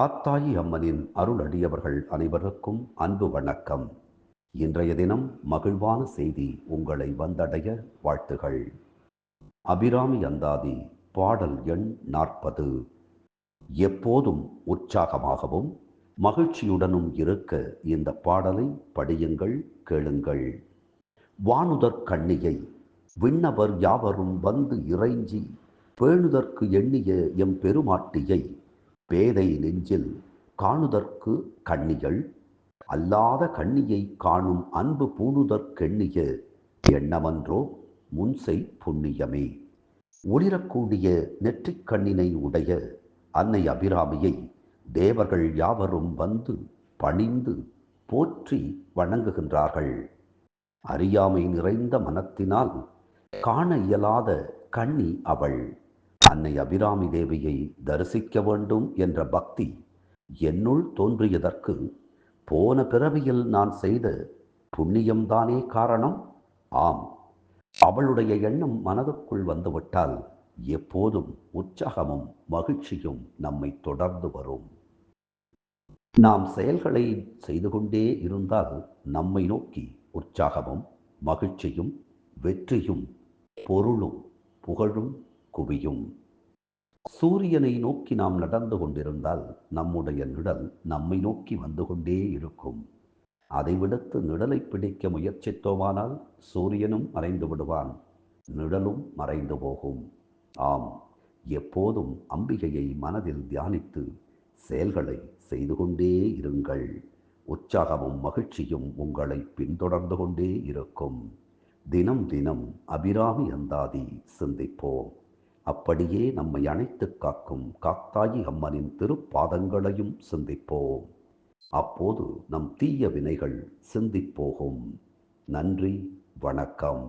காத்தாயி அம்மனின் அருள் அடியவர்கள் அனைவருக்கும் அன்பு வணக்கம். இன்றைய தினம் மகிழ்வான செய்தி உங்களை வந்தடைய வாழ்த்துகள். அபிராமி அந்தாதி பாடல் எண் நாற்பது. எப்போதும் உற்சாகமாகவும் மகிழ்ச்சியுடனும் இருக்க இந்த பாடலை படியுங்கள் கேளுங்கள். வானுதற் கண்ணியை விண்ணவர் யாவரும் வந்து இறைஞ்சி பேணுதற்கு எண்ணிய எம் பெருமாட்டியை பேதை நெஞ்சில் காணுதற்கு கண்ணிகள் அல்லாத கண்ணியை காணும் அன்பு பூணுதற்கெண்ணிய எண்ணமன்றோ முன்சை புண்ணியமே. ஒளிரக்கூடிய நெற்றிக் கண்ணினை உடைய அன்னை அபிராமியை தேவர்கள் யாவரும் வந்து பணிந்து போற்றி வணங்குகின்றார்கள். அறியாமை நிறைந்த மனத்தினால் காண இயலாத கண்ணி அவள். அன்னை அபிராமி தேவியை தரிசிக்க வேண்டும் என்ற பக்தி என்னுள் தோன்றியதற்கு போன பிறவியில் நான் செய்த புண்ணியம்தானே காரணம்? ஆம். அவளுடைய எண்ணம் மனதுக்குள் வந்துவிட்டால் எப்போதும் உற்சாகமும் மகிழ்ச்சியும் நம்மை தொடர்ந்து வரும். நாம் செயல்களை செய்து கொண்டே இருந்தால் நம்மை நோக்கி உற்சாகமும் மகிழ்ச்சியும் வெற்றியும் பொருளும் புகழும் குவியும். சூரியனை நோக்கி நாம் நடந்து கொண்டிருந்தால் நம்முடைய நிழல் நம்மை நோக்கி வந்து கொண்டே இருக்கும். அதை விடுத்து நிழலை பிடிக்க முயற்சித்தோமானால் சூரியனும் மறைந்து விடுவான் நிழலும் மறைந்து போகும். ஆம் எப்போதும் அம்பிகையை மனதில் தியானித்து செயல்களை செய்து கொண்டே இருங்கள். உற்சாகமும் மகிழ்ச்சியும் உங்களை பின்தொடர்ந்து கொண்டே இருக்கும். தினம் தினம் அபிராமி அந்தாதி சிந்திப்போம். அப்படியே நம்மை அணைத்து காக்கும் காத்தாயி அம்மனின் திருப்பாதங்களையும் சிந்திப்போம். அப்போது நம் தீய வினைகள் சிந்திப்போகும். நன்றி வணக்கம்.